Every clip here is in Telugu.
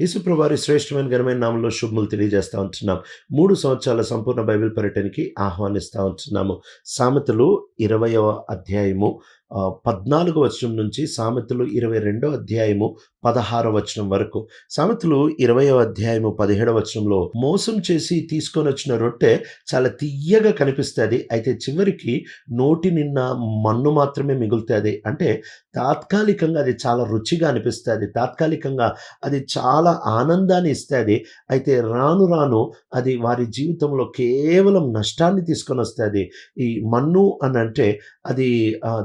యేసుప్రభారి శ్రేష్టమైన ఘనమైన నామంలో శుభములు తెలియజేస్తూ ఉంటున్నాం. మూడు సంవత్సరాల సంపూర్ణ బైబిల్ పర్యటనకి ఆహ్వానిస్తూ ఉంటున్నాము. సామెతలు ఇరవయవ అధ్యాయము పద్నాలుగో వచనం నుంచి సామెతలు ఇరవై రెండో అధ్యాయము పదహారో వచనం వరకు. సామెతలు ఇరవయో అధ్యాయము పదిహేడో వచనంలో మోసం చేసి తీసుకొని వచ్చిన రొట్టె చాలా తీయగా కనిపిస్తుంది అయితే చివరికి నోటి నిన్న మన్ను మాత్రమే మిగులుతుంది. అంటే తాత్కాలికంగా అది చాలా రుచిగా అనిపిస్తుంది తాత్కాలికంగా అది చాలా ఆనందాన్ని ఇస్తుంది అయితే రాను రాను అది వారి జీవితంలో కేవలం నష్టాన్ని తీసుకొని వస్తుంది. ఈ మన్ను అని అంటే అది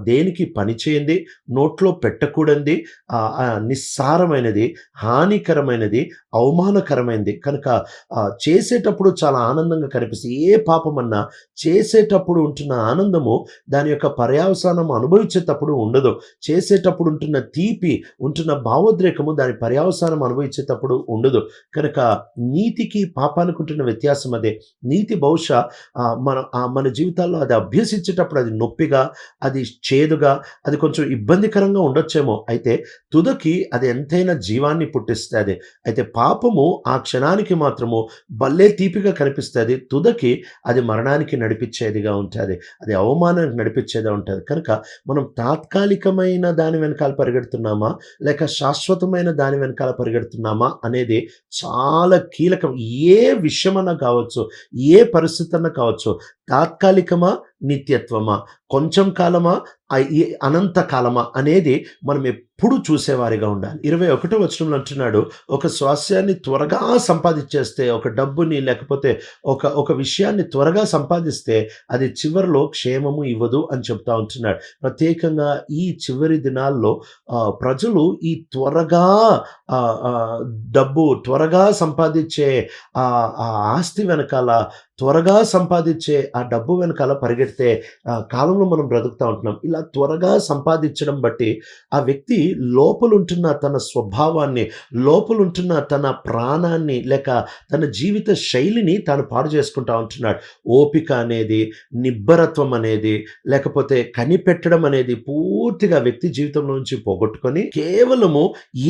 దేనికి దేనికి పనిచేయంది నోట్లో పెట్టకూడంది ఆ, నిస్సారమైనది హానికరమైనది అవమానకరమైనది. కనుక చేసేటప్పుడు చాలా ఆనందంగా కనిపిస్తుంది. ఏ పాపమన్నా చేసేటప్పుడు ఉంటున్న ఆనందము దాని యొక్క పర్యావసానం అనుభవించేటప్పుడు ఉండదు. చేసేటప్పుడు ఉంటున్న తీపి ఉంటున్న భావోద్రేకము దాని పర్యావసానం అనుభవించేటప్పుడు ఉండదు. కనుక నీతికి పాపానికి ఉంటున్న వ్యత్యాసం అదే. నీతి బహుశా ఆ, మన ఆ, మన జీవితాల్లో అది అభ్యసించేటప్పుడు అది నొప్పిగా అది చేదుగా అది కొంచెం ఇబ్బందికరంగా ఉండొచ్చేమో. అయితే తుదకి అది ఎంతైనా జీవాన్ని పుట్టిస్తుంది. అయితే పాపము ఆ క్షణానికి మాత్రము భలే తీపిగా కనిపిస్తుంది. తుదకి అది మరణానికి నడిపించేదిగా ఉంటుంది. అది అవమానానికి నడిపించేదిగా ఉంటుంది. కనుక మనం తాత్కాలికమైన దాని వెనకాల పరిగెడుతున్నామా? లేక శాశ్వతమైన దాని వెనకాల పరిగెడుతున్నామా? అనేది చాలా కీలకం. ఏ విషయమన్నా కావచ్చు ఏ పరిస్థితి అన్నా కావచ్చు తాత్కాలికమా నిత్యత్వమా? కొంచెం కాలమా? ఆ- అనంత కాలమా? అనేది మనం ఎప్పుడు చూసేవారిగా ఉండాలి. ఇరవై ఒకటో వచనంలో అంటున్నాడు ఒక స్వాస్యాన్ని త్వరగా సంపాదించేస్తే ఒక డబ్బుని లేకపోతే ఒక ఒక విషయాన్ని త్వరగా సంపాదిస్తే అది చివరిలో క్షేమము ఇవ్వదు అని చెప్తా ఉంటున్నాడు. ప్రత్యేకంగా ఈ చివరి దినాల్లో ప్రజలు ఈ త్వరగా డబ్బు త్వరగా సంపాదించే ఆ ఆ ఆస్తి వెనకాల త్వరగా సంపాదించే ఆ డబ్బు వెనకాల పరిగెడితే ఆ కాలంలో మనం బ్రతుకుతూ ఉంటున్నాం. ఇలా త్వరగా సంపాదించడం బట్టి ఆ వ్యక్తి లోపలుంటున్న తన స్వభావాన్ని లోపలుంటున్న తన ప్రాణాన్ని లేక తన జీవిత శైలిని తాను పాడు చేసుకుంటా ఉంటున్నాడు. ఓపిక అనేది నిబ్బరత్వం అనేది లేకపోతే కనిపెట్టడం అనేది పూర్తిగా వ్యక్తి జీవితంలో నుంచి పోగొట్టుకొని కేవలము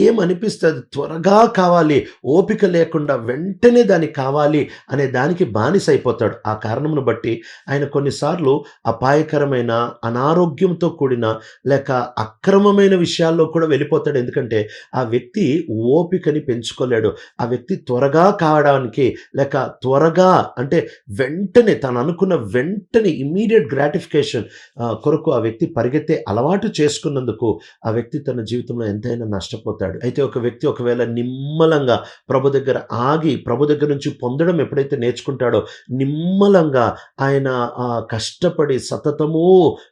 ఏమనిపిస్తుంది త్వరగా కావాలి ఓపిక లేకుండా వెంటనే దానికి కావాలి అనే దానికి బానిస అయిపోతాడు. ఆ కారణమును బట్టి ఆయన కొన్నిసార్లు అపాయకరమైన అనారోగ్యంతో కూడిన లేక అక్రమమైన విషయాల్లో కూడా వెళ్ళిపోతాడు. ఎందుకంటే ఆ వ్యక్తి ఓపికని పెంచుకోలేడు. ఆ వ్యక్తి త్వరగా కావడానికి లేక త్వరగా అంటే వెంటనే తను అనుకున్న వెంటనే ఇమ్మీడియట్ గ్రాటిఫికేషన్ కొరకు ఆ వ్యక్తి పరిగెత్తే అలవాటు చేసుకున్నందుకు ఆ వ్యక్తి తన జీవితంలో ఎంతైనా నష్టపోతాడు. అయితే ఒక వ్యక్తి ఒకవేళ నిమ్మలంగా ప్రభు దగ్గర ఆగి ప్రభు దగ్గర నుంచి పొందడం ఎప్పుడైతే నేర్చుకుంటాడో నిమ్మలంగా ఆయన ఆ, కష్టపడి సతతము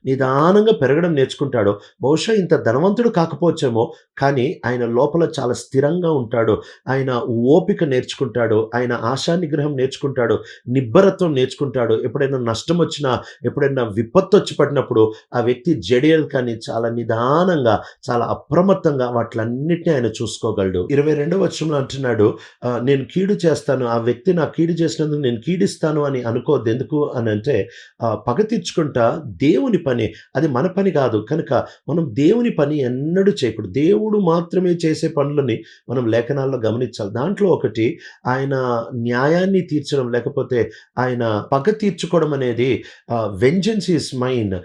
నిదానంగా పెరగడం నేర్చుకుంటాడో బహుశా ఇంత ధనవంతుడు కాకపోతే కాకపోవచ్చేమో కానీ ఆయన లోపల చాలా స్థిరంగా ఉంటాడు. ఆయన ఓపిక నేర్చుకుంటాడు. ఆయన ఆశా నిగ్రహం నేర్చుకుంటాడు. నిబ్బరత్వం నేర్చుకుంటాడు. ఎప్పుడైనా నష్టం వచ్చినా ఎప్పుడైనా విపత్తు వచ్చి పడినప్పుడు ఆ వ్యక్తి జడియల్ కానీ చాలా నిదానంగా చాలా అప్రమత్తంగా వాటిలన్నిటిని ఆయన చూసుకోగలడు. ఇరవై రెండవ వచనంలో అంటున్నాడు నేను కీడు చేస్తాను. ఆ వ్యక్తి నా కీడు చేసినందుకు నేను కీడిస్తాను అని అనుకోద్దు ఎందుకు అని అంటే పగ తీర్చుకుంటా దేవుని పని. అది మన పని కాదు. కనుక మనం దేవుని పని ఎన్నడూ చేయకూడదు. దేవుడు మాత్రమే చేసే పనులని మనం లేఖనాల్లో గమనించాలి. దాంట్లో ఒకటి ఆయన న్యాయాన్ని తీర్చడం లేకపోతే ఆయన పగ తీర్చుకోవడం అనేది వెంజెన్స్ ఈస్ మైన్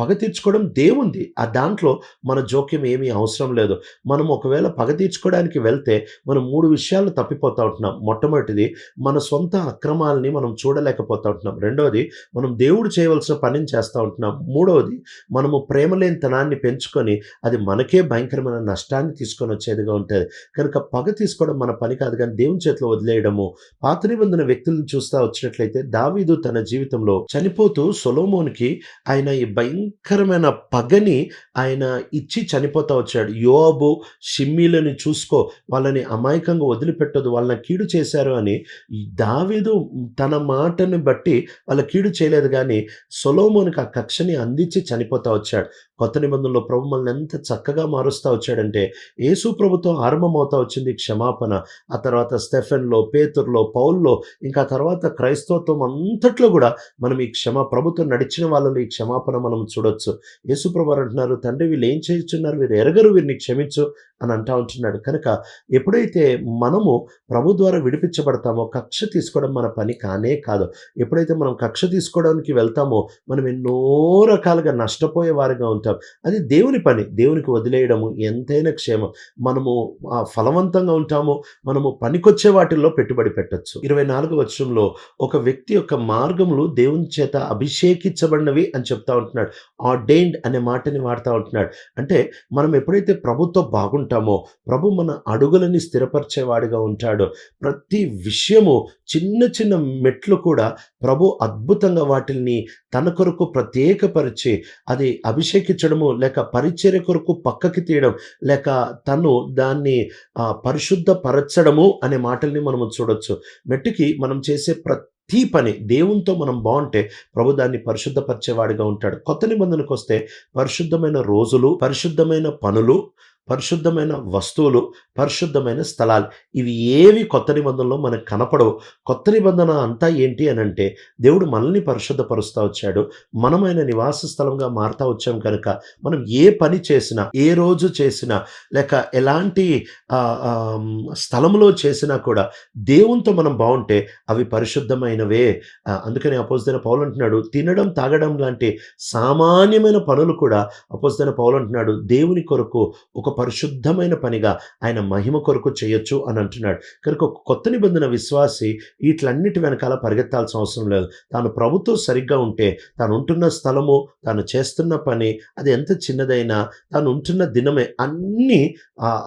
పగ తీర్చుకోవడం దేవుంది. ఆ దాంట్లో మన జోక్యం ఏమీ అవసరం లేదు. మనం ఒకవేళ పగ తీర్చుకోవడానికి వెళ్తే మనం మూడు విషయాలు తప్పిపోతా ఉంటున్నాం. మొట్టమొదటిది మన సొంత అక్రమాలని మనం చూడలేకపోతా ఉంటున్నాం. రెండవది మనం దేవుడు చేయవలసిన పనిని చేస్తూ ఉంటున్నాం. మూడవది మనము ప్రేమలేనితనాన్ని పెంచుకొని అది మనకే భయంకరమైన నష్టాన్ని తీసుకొని వచ్చేదిగా ఉంటుంది. కనుక పగ తీసుకోవడం మన పని కాదు కానీ దేవుని చేతిలో వదిలేయడము పాత నిబంధన వ్యక్తులను చూస్తా వచ్చినట్లయితే దావీదు తన జీవితంలో చనిపోతూ సొలోమోన్కి ఆయన ఈ భయంకరమైన పగని ఆయన ఇచ్చి చనిపోతా వచ్చాడు. యోబు షిమ్మీలని చూసుకో వాళ్ళని అమాయకంగా వదిలిపెట్టదు వాళ్ళని కీడు చేశారు అని దావీదు తన మాటని బట్టి వాళ్ళ కీడు చేయలేదు కానీ సొలోమోన్కి ఆ కక్షని అందించి చనిపోతా వచ్చాడు. కొత్త నిబంధనలో ప్రభు మనల్ని ఎంత చక్కగా మారుస్తూ వచ్చాడంటే యేసు ప్రభుతో ఆరంభమవుతా వచ్చింది క్షమాపణ. ఆ తర్వాత స్టెఫెన్లో పేతుర్లో పౌల్లో ఇంకా తర్వాత క్రైస్తవత్వం అంతట్లో కూడా మనం ఈ క్షమ ప్రభుత్వం నడిచిన వాళ్ళలో ఈ క్షమాపణ మనం చూడొచ్చు. యేసు ప్రభు అంటున్నారు తండ్రి వీళ్ళు ఏం చేస్తున్నారు? వీరు ఎరగరు వీరిని క్షమించు అని అంటా ఉంటున్నాడు. కనుక ఎప్పుడైతే మనము ప్రభు ద్వారా విడిపించబడతామో కక్ష తీసుకోవడం మన పని కానే కాదు. ఎప్పుడైతే మనం కక్ష తీసుకోవడానికి వెళ్తామో మనం ఎన్నో రకాలుగా నష్టపోయే వారిగా ఉంటాం. అది దేవుని పని దేవునికి వదిలేయడము ఎంతైనా క్షేమం. మనము ఆ, ఫలవంతంగా ఉంటాము మనము పనికొచ్చే వాటిల్లో పెట్టుబడి పెట్టొచ్చు. ఇరవై నాలుగు వర్షంలో ఒక వ్యక్తి యొక్క మార్గములు దేవుని చేత అభిషేకించబడినవి అని చెప్తా ఉంటున్నాడు. ఆర్డైన్డ్ అనే మాటని వాడుతూ ఉంటున్నాడు. అంటే మనం ఎప్పుడైతే ప్రభుతో బాగుంటామో ప్రభు మన అడుగులని స్థిరపరిచేవాడిగా ఉంటాడో ప్రతి విషయము చిన్న చిన్న మెట్లు కూడా ప్రభు అద్భుతంగా వాటిని తన కొరకు ప్రత్యేకపరిచి అది అభిషేకించడము లేక పరిచర్య కొరకు పక్కకి తీయడం లేక తను దాన్ని పరిశుద్ధపరచడము అనే మాటల్ని మనము చూడొచ్చు. మెట్టుకి మనం చేసే ప్రతి పని దేవునితో మనం బాగుంటే ప్రభు దాన్ని పరిశుద్ధపరిచేవాడిగా ఉంటాడు. కొత్త నిబంధనకు వస్తే పరిశుద్ధమైన రోజులు పరిశుద్ధమైన పనులు పరిశుద్ధమైన వస్తువులు పరిశుద్ధమైన స్థలాలు ఇవి ఏవి కొత్త నిబంధనలో మనకు కనపడవు. కొత్త నిబంధన అంతా ఏంటి అని అంటే దేవుడు మనల్ని పరిశుద్ధపరుస్తూ వచ్చాడు. మనం ఆయన నివాస స్థలంగా మారుతా వచ్చాం కనుక మనం ఏ పని చేసినా ఏ రోజు చేసినా లేక ఎలాంటి స్థలంలో చేసినా కూడా దేవునితో మనం బాగుంటే అవి పరిశుద్ధమైనవే. అందుకని అపోజిదైన పౌలు అంటున్నాడు తినడం తాగడం లాంటి సామాన్యమైన పనులు కూడా అపోజిదైన పౌలు అంటున్నాడు దేవుని కొరకు ఒక పరిశుద్ధమైన పనిగా ఆయన మహిమ కొరకు చేయొచ్చు అని అంటున్నాడు. కనుక ఒక కొత్త నిబంధన విశ్వాసి వీటిలన్నిటి వెనకాల పరిగెత్తాల్సిన అవసరం లేదు. తాను ప్రభుతో సరిగ్గా ఉంటే తాను ఉంటున్న స్థలము తాను చేస్తున్న పని అది ఎంత చిన్నదైనా తాను ఉంటున్న దినమే అన్నీ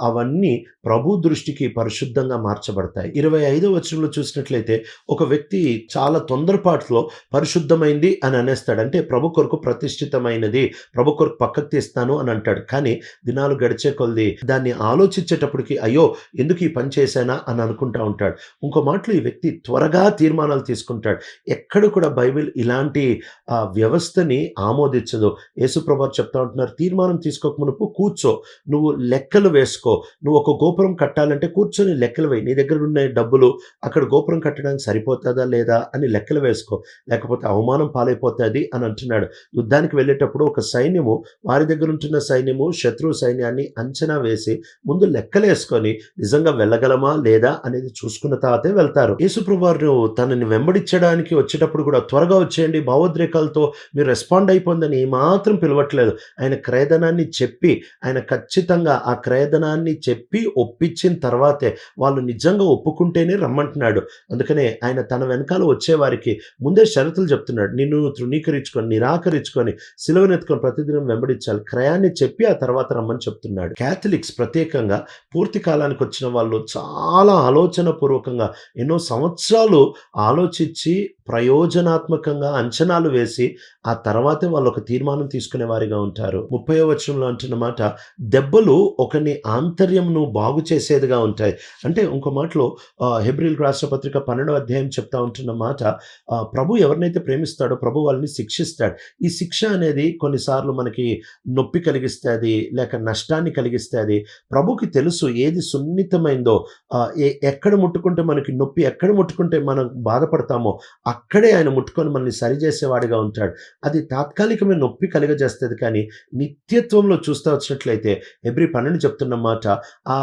అవన్నీ ప్రభు దృష్టికి పరిశుద్ధంగా మార్చబడతాయి. ఇరవై ఐదో వచనంలో చూసినట్లయితే ఒక వ్యక్తి చాలా తొందరపాటులో పరిశుద్ధమైంది అని అనేస్తాడు. అంటే ప్రభు కొరకు ప్రతిష్ఠితమైనది ప్రభు కొరకు పక్కకు తీస్తాను అని అంటాడు. కానీ దినాలు గడిచే కొలది దాన్ని ఆలోచించేటప్పటికి అయ్యో ఎందుకు ఈ పని చేశానా? అని అనుకుంటా ఉంటాడు. ఇంకో మాటలు ఈ వ్యక్తి త్వరగా తీర్మానాలు తీసుకుంటాడు. ఎక్కడ కూడా బైబిల్ ఇలాంటి ఆ, వ్యవస్థని ఆమోదించదు. యేసుప్రభు చెప్తా ఉంటున్నారు తీర్మానం తీసుకోక మునుపు కూర్చో. నువ్వు లెక్కలు వేసుకో. నువ్వు ఒక గోపురం కట్టాలంటే కూర్చొని లెక్కలు వేయి. నీ దగ్గర ఉన్న డబ్బులు అక్కడ గోపురం కట్టడానికి సరిపోతుందా లేదా అని లెక్కలు వేసుకో. లేకపోతే అవమానం పాలైపోతుంది అని అంటున్నాడు. యుద్ధానికి వెళ్ళేటప్పుడు ఒక సైన్యము వారి దగ్గర ఉంటున్న సైన్యము శత్రువు సైన్యాన్ని అంచనా వేసి ముందు లెక్కలేసుకొని నిజంగా వెళ్ళగలమా లేదా అనేది చూసుకున్న తర్వాతే వెళ్తారు. యేసుప్రభువారు తనని వెంబడించడానికి వచ్చేటప్పుడు కూడా త్వరగా వచ్చేయండి భావోద్రేకాలతో మీరు రెస్పాండ్ అయిపోయిందని మాత్రం పిలవట్లేదు. ఆయన క్రయధనాన్ని చెప్పి ఆయన ఖచ్చితంగా ఆ క్రయధనాన్ని చెప్పి ఒప్పించిన తర్వాతే వాళ్ళు నిజంగా ఒప్పుకుంటేనే రమ్మంటున్నాడు. అందుకనే ఆయన తన వెనకాల వచ్చేవారికి ముందే షరతులు చెప్తున్నాడు. నిన్ను తృణీకరించుకొని నిరాకరించుకొని సిలువనెత్తుకొని ప్రతిదినం వెంబడించాలి. క్రయాన్ని చెప్పి ఆ తర్వాత రమ్మని చెప్తున్నాడు. క్యాథలిక్స్ ప్రత్యేకంగా పూర్తి కాలానికి వచ్చిన వాళ్ళు చాలా ఆలోచన పూర్వకంగా ఎన్నో సంవత్సరాలు ఆలోచించి ప్రయోజనాత్మకంగా అంచనాలు వేసి ఆ తర్వాతే వాళ్ళు ఒక తీర్మానం తీసుకునే వారిగా ఉంటారు. ముప్పై వచనంలో అంటున్న మాట దెబ్బలు ఒకని ఆంతర్యంను బాగు చేసేదిగా ఉంటాయి. అంటే ఇంకో మాటలో హెబ్రిల్ రాష్ట్రపత్రిక పన్నెండవ అధ్యాయం చెప్తా ఉంటున్న మాట ప్రభు ఎవరినైతే ప్రేమిస్తాడో ప్రభు వాళ్ళని శిక్షిస్తాడు. ఈ శిక్ష అనేది కొన్నిసార్లు మనకి నొప్పి కలిగిస్తుంది లేక నష్టాన్ని కలిగిస్తుంది. ప్రభుకి తెలుసు ఏది సున్నితమైందో ఏ ఎక్కడ ముట్టుకుంటే మనకి నొప్పి ఎక్కడ ముట్టుకుంటే మనం బాధపడతామో అక్కడే ఆయన ముట్టుకొని మనల్ని సరిచేసేవాడిగా ఉంటాడు. అది తాత్కాలికమైన నొప్పి కలిగజేస్తుంది కానీ నిత్యత్వంలో చూస్తూ వచ్చినట్లయితే ఎవ్రీ పన్నెండు చెప్తున్న మాట ఆ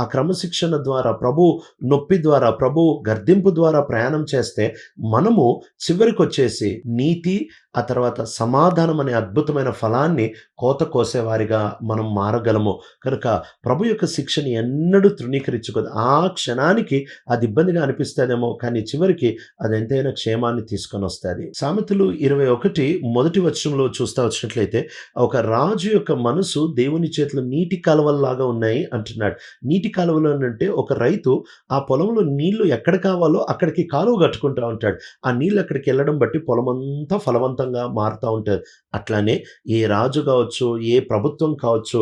ఆ- క్రమశిక్షణ ద్వారా ప్రభు నొప్పి ద్వారా ప్రభు గర్దింపు ద్వారా ప్రయాణం చేస్తే మనము చివరికి వచ్చేసి నీతి ఆ తర్వాత సమాధానం అనే అద్భుతమైన ఫలాన్ని కోత కోసేవారిగా మనం మారగలము. కనుక ప్రభు యొక్క శిక్షని ఎన్నడూ తృణీకరించుకోదు ఆ క్షణానికి అది ఇబ్బందిగా అనిపిస్తుందేమో కానీ చివరికి అది ఎంతైనా క్షేమాన్ని తీసుకొని వస్తుంది. సామెతలు ఇరవై ఒకటి మొదటి వచనంలో చూస్తా వచ్చినట్లయితే ఒక రాజు యొక్క మనసు దేవుని చేతిలో నీటి కాలువల్లాగా ఉన్నాయి అంటున్నాడు. నీటి కాలువలు అంటే ఒక రైతు ఆ పొలంలో నీళ్ళు ఎక్కడ కావాలో అక్కడికి కాలువ కట్టుకుంటా ఉంటాడు. ఆ నీళ్ళు అక్కడికి వెళ్ళడం బట్టి పొలం అంతా ఫలవంతంగా మారుతూ ఉంటుంది. అట్లానే ఏ రాజు కావచ్చు ఏ ప్రభుత్వం కావచ్చు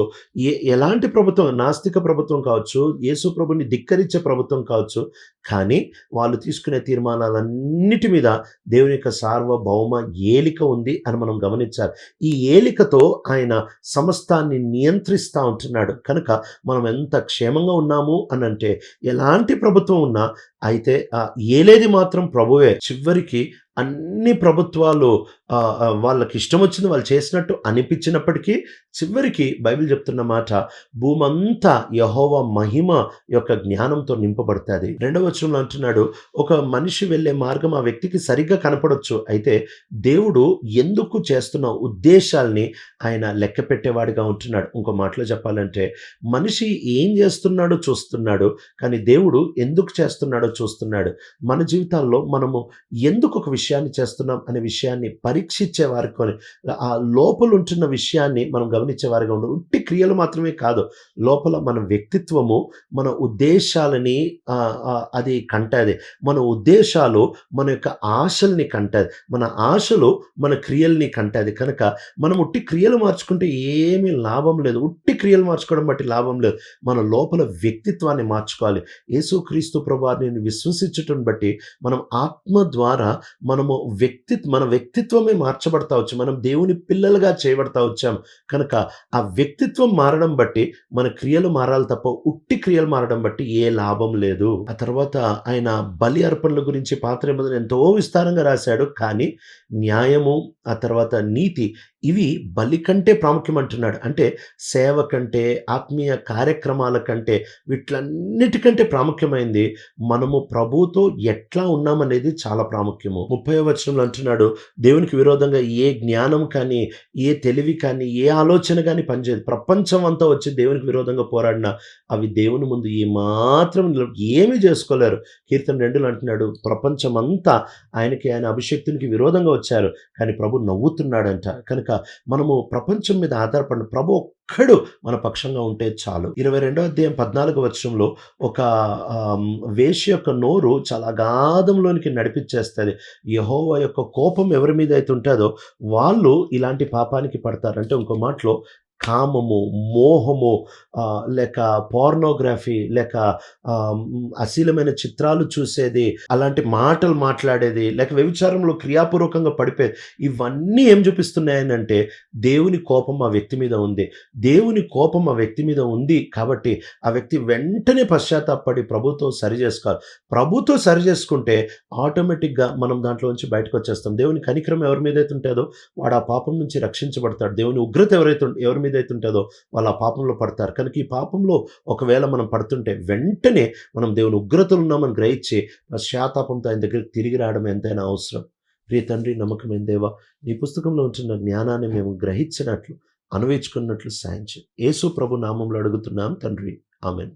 ఏ ఎలాంటి ప్రభుత్వం నాస్తిక ప్రభుత్వం కావచ్చు యేసు ప్రభుని ధిక్కరించే ప్రభుత్వం కావచ్చు కానీ వాళ్ళు తీసుకునే తీర్మానాలన్నిటి మీద దేవుని యొక్క సార్వభౌమ ఏలిక ఉంది అని మనం గమనించాలి. ఈ ఏలికతో ఆయన సమస్తాన్ని నియంత్రిస్తూ ఉంటున్నాడు. కనుక మనం ఎంత క్షేమంగా ఉన్నాము అని అంటే ఎలాంటి ప్రభుత్వం ఉన్నా అయితే ఆ ఏలేది మాత్రం ప్రభువే. చివరికి అన్ని ప్రభుత్వాలు వాళ్ళకి ఇష్టం వచ్చింది వాళ్ళు చేసినట్టు అనిపించినప్పటికీ చివరికి బైబిల్ చెప్తున్న మాట భూమంతా యహోవ మహిమ యొక్క జ్ఞానంతో నింపబడుతుంది. రెండవ వచనంలో అంటున్నాడు ఒక మనిషి వెళ్ళే మార్గం ఆ వ్యక్తికి సరిగ్గా కనపడవచ్చు అయితే దేవుడు ఎందుకు చేస్తున్న ఉద్దేశాల్ని ఆయన లెక్క పెట్టేవాడిగా ఉంటున్నాడు. ఇంకో మాటలో చెప్పాలంటే మనిషి ఏం చేస్తున్నాడో చూస్తున్నాడు కానీ దేవుడు ఎందుకు చేస్తున్నాడో చూస్తున్నాడు. మన జీవితాల్లో మనము ఎందుకు ఒక విషయాన్ని చేస్తున్నాం అనే విషయాన్ని పరీక్షించే వారికి ఆ లోపల ఉంటున్న విషయాన్ని మనం గమనించే వారిగా ఉండాలి ఉట్టి క్రియలు మాత్రమే కాదు. లోపల మన వ్యక్తిత్వము మన ఉద్దేశాలని అది కంటది. మన ఉద్దేశాలు మన యొక్క ఆశల్ని కంటది. మన ఆశలు మన క్రియల్ని కంటది. కనుక మనం ఉట్టి క్రియలు మార్చుకుంటే ఏమీ లాభం లేదు. ఉట్టి క్రియలు మార్చుకోవడం బట్టి లాభం లేదు. మన లోపల వ్యక్తిత్వాన్ని మార్చుకోవాలి. యేసుక్రీస్తు ప్రభువారిని విశ్వసించటం బట్టి మనం ఆత్మ ద్వారా మనము వ్యక్తి మన వ్యక్తిత్వమే మార్చబడతా వచ్చాం. మనం దేవుని పిల్లలుగా చేయబడతా వచ్చాం. కనుక ఆ వ్యక్తిత్వం మారడం బట్టి మన క్రియలు మారాలి తప్ప ఉట్టి క్రియలు మారడం బట్టి ఏ లాభం లేదు. ఆ తర్వాత ఆయన బలి అర్పణల గురించి పాత్ర ఎంతో విస్తారంగా రాశాడు. కానీ న్యాయము ఆ తర్వాత నీతి ఇవి బలి కంటే ప్రాముఖ్యం అంటున్నాడు. అంటే సేవ కంటే ఆత్మీయ కార్యక్రమాల కంటే వీటిలన్నిటికంటే ప్రాముఖ్యమైంది మనము ప్రభువుతో ఎట్లా ఉన్నామనేది చాలా ప్రాముఖ్యము. ముప్పై వచనంలో అంటున్నాడు దేవునికి విరోధంగా ఏ జ్ఞానం కానీ ఏ తెలివి కానీ ఏ ఆలోచన కానీ పనిచేయదు. ప్రపంచం అంతా వచ్చి దేవునికి విరోధంగా పోరాడినా అవి దేవుని ముందు ఏ మాత్రం ఏమీ చేసుకోలేరు. కీర్తన రెండులు అంటున్నాడు ప్రపంచం అంతా ఆయనకి ఆయన అభిషక్తునికి విరోధంగా వచ్చారు కానీ ప్రభు నవ్వుతున్నాడంట. కనుక మనము ప్రపంచం మీద ఆధారపడిన ప్రభు ఒక్కడు మన పక్షంగా ఉంటే చాలు. ఇరవై రెండో అధ్యాయం పద్నాలుగు వర్షంలో ఒక వేషి యొక్క నోరు చాలా అగాధంలోనికి నడిపించేస్తుంది. యహోవ యొక్క కోపం ఎవరి మీద అయితే ఉంటుందో వాళ్ళు ఇలాంటి పాపానికి పడతారు అంటే ఇంకో మాటలో కామము మోహము లేక పోర్నోగ్రఫీ లేక అశీలమైన చిత్రాలు చూసేది అలాంటి మాటలు మాట్లాడేది లేక వ్యభిచారంలో క్రియాపూర్వకంగా పడిపోయేది ఇవన్నీ ఏం చూపిస్తున్నాయనంటే దేవుని కోపం ఆ వ్యక్తి మీద ఉంది. దేవుని కోపం ఆ వ్యక్తి మీద ఉంది కాబట్టి ఆ వ్యక్తి వెంటనే పశ్చాత్తాపడి ప్రభుతో సరి చేసుకోవాలి. ప్రభుతో సరి చేసుకుంటే ఆటోమేటిక్గా మనం దాంట్లో నుంచి బయటకు వచ్చేస్తాం. దేవుని కనికరం ఎవరి మీద అయితే ఉంటుందో వాడు ఆ పాపం నుంచి రక్షించబడతాడు. దేవుని ఉగ్రత ఎవరైతే ఎవరి మీద అయితే ఉంటుందో వాళ్ళు ఆ పాపంలో పడతారు. కనుక ఈ పాపంలో ఒకవేళ మనం పడుతుంటే వెంటనే మనం దేవుని ఉగ్రతలు ఉన్నామని గ్రహించి శాతాపంతో ఆయన దగ్గరికి తిరిగి రావడం ఎంతైనా అవసరం. ప్రియ తండ్రి నమ్మకమైన దేవా నీ పుస్తకంలో ఉంటున్న జ్ఞానాన్ని మేము గ్రహించినట్లు అనువేచుకున్నట్లు సాయం చేయి. యేసు ప్రభు నామంలో అడుగుతున్నాం తండ్రి. ఆమెన్.